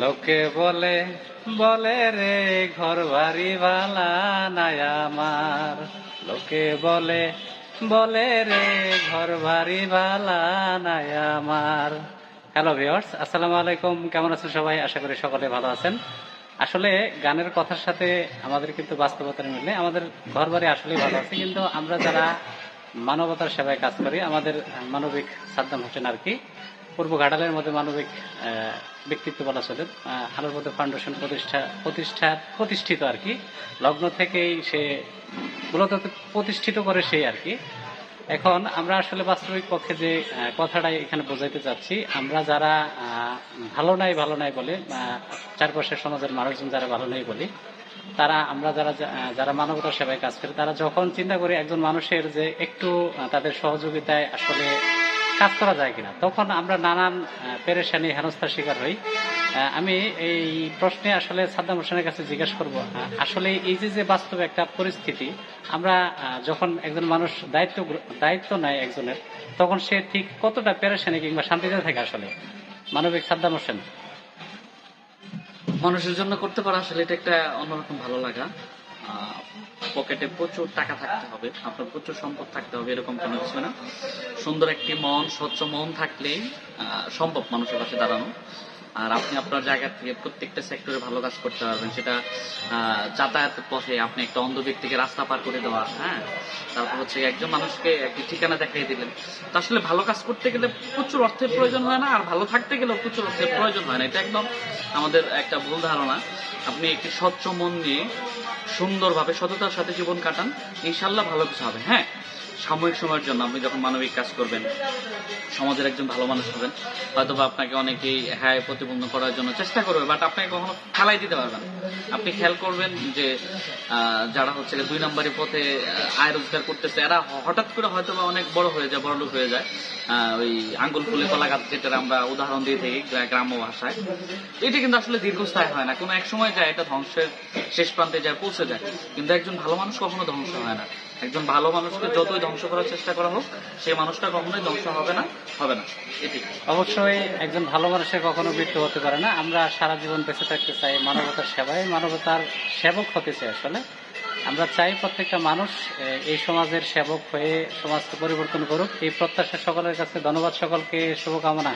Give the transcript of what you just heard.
লোকে বলে বলে রে ঘর বাড়ি বালা নাই আমার। লোকে বলে বলে রে ঘর বাড়ি বালা নাই আমার। হ্যালো ভিওর্স আসসালামু আলাইকুম। কেমন আছেন সবাই? আশা করি সকলে ভালো আছেন। আসলে গানের কথার সাথে আমাদের কিন্তু বাস্তবতার মিলে আমাদের ঘর বাড়ি আসলেই ভালো আছে, কিন্তু আমরা যারা মানবতার সেবায় কাজ করি, আমাদের মানবিক সাদ্দাম হোসেন আর কি পূর্ব ঘাটালের মধ্যে মানবিক ব্যক্তিত্ব বলা চলে। আলোরপদ ফাউন্ডেশন প্রতিষ্ঠা প্রতিষ্ঠা প্রতিষ্ঠিত আর কি। লগ্ন থেকেই সে মূলত প্রতিষ্ঠিত করে সেই আর কি। এখন আমরা আসলে বাস্তবিক পক্ষে যে আহ, কথাটাই এখানে বোঝাইতে চাচ্ছি আমরা যারা ভালো নাই ভালো নাই বলে চারপাশের সমাজের মানুষজন যারা ভালো নেই বলি তারা আমরা যারা যারা মানবতা সেবায় কাজ করি তারা যখন চিন্তা করি একজন মানুষের যে একটু তাদের সহযোগিতায় আসলে কাজ করা যায় কিনা। তখন আমরা নানান পেরেশানি, হেনস্থার শিকার হই। আমি এই প্রশ্নে আসলে সাদ্দাম হোসেনের কাছে জিজ্ঞাসা করব আসলে এই যে যে বাস্তবে একটা পরিস্থিতি, আমরা যখন একজন মানুষ দায়িত্ব দায়িত্ব নেয় একজনের, তখন সে ঠিক কতটা পেরেশানি কিংবা শান্তিতে থাকে আসলে? মানবিক সাদ্দাম হোসেন। মানুষের জন্য করতে পারা আসলে এটা একটা অন্যরকম ভালো লাগা। পকেটে প্রচুর টাকা থাকতে হবে, আপনার প্রচুর সম্পদ থাকতে হবে, এরকম কোনো কিছু না। সুন্দর একটি মন, স্বচ্ছ মন থাকলেই সম্ভব মানুষের পাশে দাঁড়ানো। আর আপনি আপনার জায়গা থেকে প্রত্যেকটা সেক্টরে ভালো কাজ করতে পারবেন। সেটা যাতায়াতের পথে আপনি একটা অন্ধ ব্যক্তিকে রাস্তা পার করে দেওয়া হ্যাঁ? তারপর হচ্ছে একজন মানুষকে একটি ঠিকানা দেখিয়ে দিলেন। তো আসলে ভালো কাজ করতে গেলে প্রচুর অর্থের প্রয়োজন হয় না, আর ভালো থাকতে গেলেও প্রচুর অর্থের প্রয়োজন হয় না। এটা একদম আমাদের একটা ভুল ধারণা। আপনি একটি স্বচ্ছ মন নিয়ে সুন্দরভাবে সততার সাথে জীবন কাটান ইনশাল্লাহ ভালো কিছু হবে হ্যাঁ? সাময়িক সময়ের জন্য আপনি যখন মানবিক কাজ করবেন, সমাজের একজন ভালো মানুষ হবেন। হয়তো বা আপনাকে অনেকেই হ্যাঁ প্রতিবন্ধ করার জন্য চেষ্টা করবে বাট আপনাকে কখনো খেলাই দিতে পারবেন। আপনি খেয়াল করবেন যে যারা হচ্ছে দুই নম্বরের পথে আয় রোজগার করতেছে, এরা হঠাৎ করে হয়তো বা অনেক বড় হয়ে যায় বড় লোক হয়ে যায়। ওই আঙ্গুল ফুলে কলা গাছ যেটার আমরা উদাহরণ দিয়ে থাকি গ্রাম্য ভাষায়। এটা কিন্তু আসলে দীর্ঘস্থায়ী হয় না। কোনো এক সময় যায়, এটা ধ্বংসের শেষ প্রান্তে যায়, পৌঁছে যায়। কিন্তু একজন ভালো মানুষ কখনো ধ্বংস হয় না। একজন ভালো মানুষকে যতই ধ্বংস করার চেষ্টা করা হোক সেই মানুষটা কখনোই ধ্বংস হবে না হবে না। এটি। অবশ্যই একজন ভালো মানুষের কখনো মৃত্যু হতে পারে না। আমরা সারা জীবন বেঁচে থাকতে চাই মানবতার সেবায়। মানবতার সেবক হতে চাই আসলে। আমরা চাই প্রত্যেকটা মানুষ এই সমাজের সেবক হয়ে সমাজকে পরিবর্তন করুক। এই প্রত্যাশা সকলের কাছে। ধন্যবাদ সকলকে। শুভকামনা।